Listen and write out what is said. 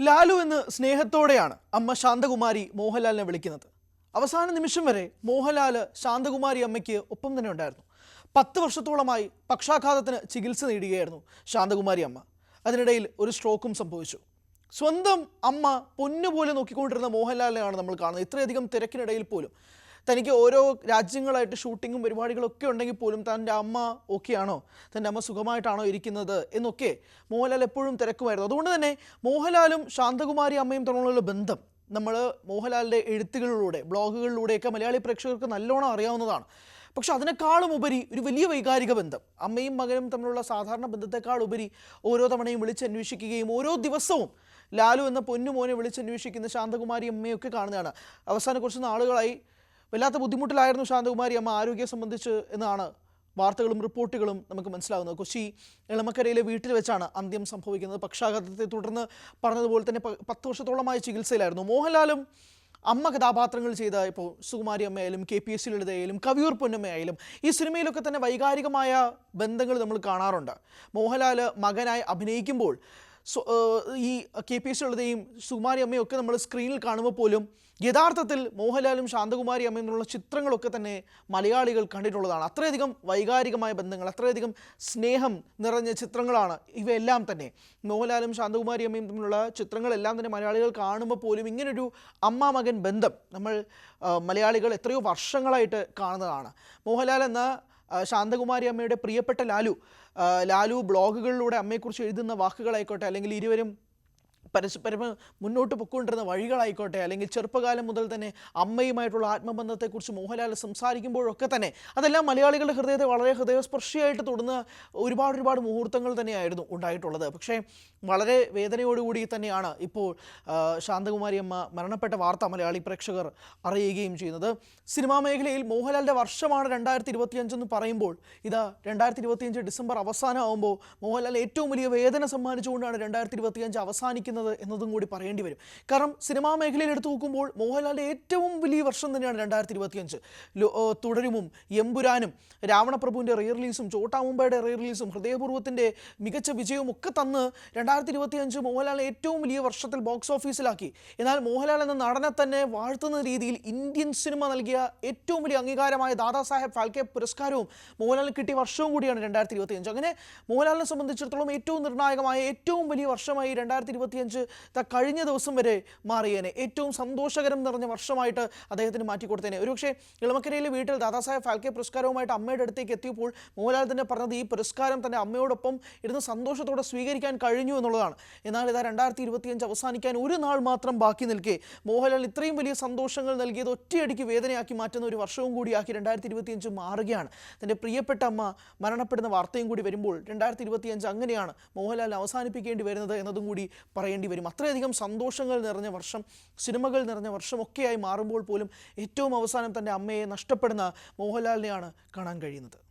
ലാലു എന്ന് സ്നേഹത്തോടെയാണ് അമ്മ ശാന്തകുമാരി മോഹൻലാലിനെ വിളിക്കുന്നത്. അവസാന നിമിഷം വരെ മോഹൻലാൽ ശാന്തകുമാരി അമ്മയ്ക്ക് ഒപ്പം തന്നെ ഉണ്ടായിരുന്നു. പത്ത് വർഷത്തോളമായി പക്ഷാഘാതത്തിന് ചികിത്സ നേടുകയായിരുന്നു ശാന്തകുമാരി അമ്മ. അതിനിടയിൽ ഒരു സ്ട്രോക്കും സംഭവിച്ചു. സ്വന്തം അമ്മ പൊന്നുപോലെ നോക്കിക്കൊണ്ടിരുന്ന മോഹൻലാലിനെയാണ് നമ്മൾ കാണുന്നത്. ഇത്രയധികം തിരക്കിനിടയിൽ പോലും തനിക്ക് ഓരോ രാജ്യങ്ങളായിട്ട് ഷൂട്ടിങ്ങും പരിപാടികളൊക്കെ ഉണ്ടെങ്കിൽ പോലും തന്റെ അമ്മ ഓക്കെയാണോ? തന്റെ അമ്മ സുഖമായിട്ടാണോ ഇരിക്കുന്നത്? എന്നൊക്കെ മോഹൻലാൽ എപ്പോഴും തിരക്കുമായിരുന്നു. അതുകൊണ്ട് തന്നെ മോഹൻലാലും ശാന്തകുമാരി അമ്മയും തമ്മിലുള്ള ബന്ധം നമ്മൾ മോഹൻലാലിന്റെ എഴുത്തുകളിലൂടെ ബ്ലോഗുകളിലൂടെയൊക്കെ മലയാളി പ്രേക്ഷകർക്ക് നല്ലോണം അറിയാവുന്നതാണ്. പക്ഷെ അതിനേക്കാളും ഉപരി ഒരു വലിയ വൈകാരിക ബന്ധം. അമ്മയും മകനും തമ്മിലുള്ള സാധാരണ ബന്ധത്തെക്കാൾ ഉപരി ഓരോ തവണയും വിളിച്ചന്വേഷിക്കുകയും ഓരോ ദിവസവും ലാലു എന്ന പൊന്നു മോനെ വിളിച്ചന്വേഷിക്കുന്ന ശാന്തകുമാരി അമ്മയൊക്കെ കാണുന്നതാണ്. അവസാനം കുറച്ച് നാളുകളായി വല്ലാത്ത ബുദ്ധിമുട്ടിലായിരുന്നു ശാന്തകുമാരി അമ്മ ആരോഗ്യം സംബന്ധിച്ച് എന്നാണ് വാർത്തകളും റിപ്പോർട്ടുകളും നമുക്ക് മനസ്സിലാകുന്നത്. കൊച്ചി എളമക്കരയിലെ വീട്ടിൽ വെച്ചാണ് അന്ത്യം സംഭവിക്കുന്നത്. പക്ഷാഘാതത്തെ തുടർന്ന് പറഞ്ഞതുപോലെ തന്നെ പത്ത് വർഷത്തോളമായി ചികിത്സയിലായിരുന്നു. മോഹൻലാലും അമ്മ കഥാപാത്രങ്ങൾ ചെയ്ത ഇപ്പോൾ സുകുമാരി അമ്മയായാലും കെ പി എസ് സി ലളിതയായാലും കവിയൂർ പൊന്നമ്മയായാലും ഈ സിനിമയിലൊക്കെ തന്നെ വൈകാരികമായ ബന്ധങ്ങൾ നമ്മൾ കാണാറുണ്ട്. മോഹൻലാൽ മകനായി അഭിനയിക്കുമ്പോൾ ഈ കെ പി എസ് ഉള്ളതെയും സുകുമാരി അമ്മയും ഒക്കെ നമ്മൾ സ്ക്രീനിൽ കാണുമ്പോൾ പോലും യഥാർത്ഥത്തിൽ മോഹൻലാലും ശാന്തകുമാരി അമ്മയും എന്നുള്ള ചിത്രങ്ങളൊക്കെ തന്നെ മലയാളികൾ കണ്ടിട്ടുള്ളതാണ്. അത്രയധികം വൈകാരികമായ ബന്ധങ്ങൾ അത്രയധികം സ്നേഹം നിറഞ്ഞ ചിത്രങ്ങളാണ് ഇവയെല്ലാം തന്നെ. മോഹൻലാലും ശാന്തകുമാരി അമ്മയും തമ്മിലുള്ള ചിത്രങ്ങളെല്ലാം തന്നെ മലയാളികൾ കാണുമ്പോൾ പോലും ഇങ്ങനൊരു അമ്മ മകൻ ബന്ധം നമ്മൾ മലയാളികൾ എത്രയോ വർഷങ്ങളായിട്ട് കാണുന്നതാണ്. മോഹൻലാൽ എന്ന ശാന്തകുമാരി അമ്മയുടെ പ്രിയപ്പെട്ട ലാലു ലാലു ബ്ലോഗുകളിലൂടെ അമ്മയെക്കുറിച്ച് എഴുതുന്ന വാക്കുകളായിക്കോട്ടെ അല്ലെങ്കിൽ ഇരുവരും പരസ്പരം മുന്നോട്ട് പൊക്കൊണ്ടിരുന്ന വഴികളായിക്കോട്ടെ അല്ലെങ്കിൽ ചെറുപ്പകാലം മുതൽ തന്നെ അമ്മയുമായിട്ടുള്ള ആത്മബന്ധത്തെക്കുറിച്ച് മോഹൻലാൽ സംസാരിക്കുമ്പോഴൊക്കെ തന്നെ അതെല്ലാം മലയാളികളുടെ ഹൃദയത്തെ വളരെ ഹൃദയസ്പർശിയായിട്ട് തൊടുന്ന ഒരുപാട് ഒരുപാട് മുഹൂർത്തങ്ങൾ തന്നെയായിരുന്നു ഉണ്ടായിട്ടുള്ളത്. പക്ഷേ വളരെ വേദനയോടുകൂടി തന്നെയാണ് ഇപ്പോൾ ശാന്തകുമാരി അമ്മ മരണപ്പെട്ട വാർത്ത മലയാളി പ്രേക്ഷകർ അറിയുകയും ചെയ്യുന്നത്. സിനിമാ മേഖലയിൽ മോഹൻലാലിന്റെ വർഷമാണ് രണ്ടായിരത്തി ഇരുപത്തിയഞ്ചെന്ന് പറയുമ്പോൾ ഇതാ രണ്ടായിരത്തി ഇരുപത്തിയഞ്ച് ഡിസംബർ അവസാനമാകുമ്പോൾ മോഹൻലാൽ ഏറ്റവും വലിയ വേദന സമ്മാനിച്ചുകൊണ്ടാണ് രണ്ടായിരത്തി ഇരുപത്തിയഞ്ച് അവസാനിക്കുന്നത് എന്നതും കൂടി പറയേണ്ടി വരും. കാരണം സിനിമാ മേഖലയിൽ എടുത്തു നോക്കുമ്പോൾ മോഹൻലാലിന്റെ ഏറ്റവും വലിയ വർഷം തന്നെയാണ് രണ്ടായിരത്തി ഇരുപത്തിയഞ്ച് തുടരുമും എമ്പുരാനും രാവണപ്രഭുവിന്റെ റീ റിലീസും ചോട്ടാ മുംബൈയുടെ റീ റിലീസും ഹൃദയപൂർവത്തിന്റെ മികച്ച വിജയവും ഒക്കെ തന്ന് രണ്ടായിരത്തി ഇരുപത്തിയഞ്ച് മോഹൻലാലിനെ ഏറ്റവും വലിയ വർഷത്തിൽ ബോക്സ് ഓഫീസിലാക്കി എന്നാൽ മോഹൻലാൽ എന്ന നടനെ തന്നെ വാഴ്ത്തുന്ന രീതിയിൽ ഇന്ത്യൻ സിനിമ നൽകിയ ഏറ്റവും വലിയ അംഗീകാരമായ ദാദാ സാഹേബ് ഫാൽക്കെ പുരസ്കാരവും മോഹൻലാലിന് കിട്ടിയ വർഷവും കൂടിയാണ് രണ്ടായിരത്തി ഇരുപത്തിയഞ്ച് അങ്ങനെ മോഹൻലാലിനെ സംബന്ധിച്ചിടത്തോളം ഏറ്റവും നിർണായകമായ ഏറ്റവും വലിയ വർഷമായി രണ്ടായിരത്തി ഇരുപത്തിയഞ്ച് കഴിഞ്ഞ ദിവസം വരെ മാറിയേനെ. ഏറ്റവും സന്തോഷകരം നിറഞ്ഞ വർഷമായിട്ട് അദ്ദേഹത്തിന് മാറ്റിക്കൊടുത്തേനെ ഒരുപക്ഷെ ഇളമക്കരയിലെ വീട്ടിൽ ദാദാസാഹേബ് ഫാൽക്കെ പുരസ്കാരവുമായിട്ട് അമ്മയുടെ അടുത്തേക്ക് എത്തിയപ്പോൾ മോഹൻലാൽ തന്നെ പറഞ്ഞത് ഈ പുരസ്കാരം തന്നെ അമ്മയോടൊപ്പം ഇരുന്ന് സന്തോഷത്തോടെ സ്വീകരിക്കാൻ കഴിഞ്ഞു എന്നുള്ളതാണ്. എന്നാൽ ഇതാ രണ്ടായിരത്തി ഇരുപത്തിയഞ്ച് അവസാനിക്കാൻ ഒരു നാൾ മാത്രം ബാക്കി നിൽക്കെ. മോഹൻലാൽ ഇത്രയും വലിയ സന്തോഷങ്ങൾ നൽകിയത് ഒറ്റയടിക്ക് വേദനയാക്കി മാറ്റുന്ന ഒരു വർഷവും കൂടിയാക്കി രണ്ടായിരത്തി ഇരുപത്തിയഞ്ച് മാറുകയാണ്. തന്റെ പ്രിയപ്പെട്ട അമ്മ മരണപ്പെടുന്ന വാർത്തയും കൂടി വരുമ്പോൾ രണ്ടായിരത്തി ഇരുപത്തിയഞ്ച് അങ്ങനെയാണ് മോഹൻലാൽ അവസാനിപ്പിക്കേണ്ടി വരുന്നത് എന്നതും കൂടി പറയേണ്ടി വരും. അത്രയധികം സന്തോഷങ്ങൾ നിറഞ്ഞ വർഷം സിനിമകൾ നിറഞ്ഞ വർഷമൊക്കെയായി മാറുമ്പോൾ പോലും ഏറ്റവും അവസാനം തന്റെ അമ്മയെ നഷ്ടപ്പെടുന്ന മോഹൻലാലിനെയാണ് കാണാൻ കഴിയുന്നത്.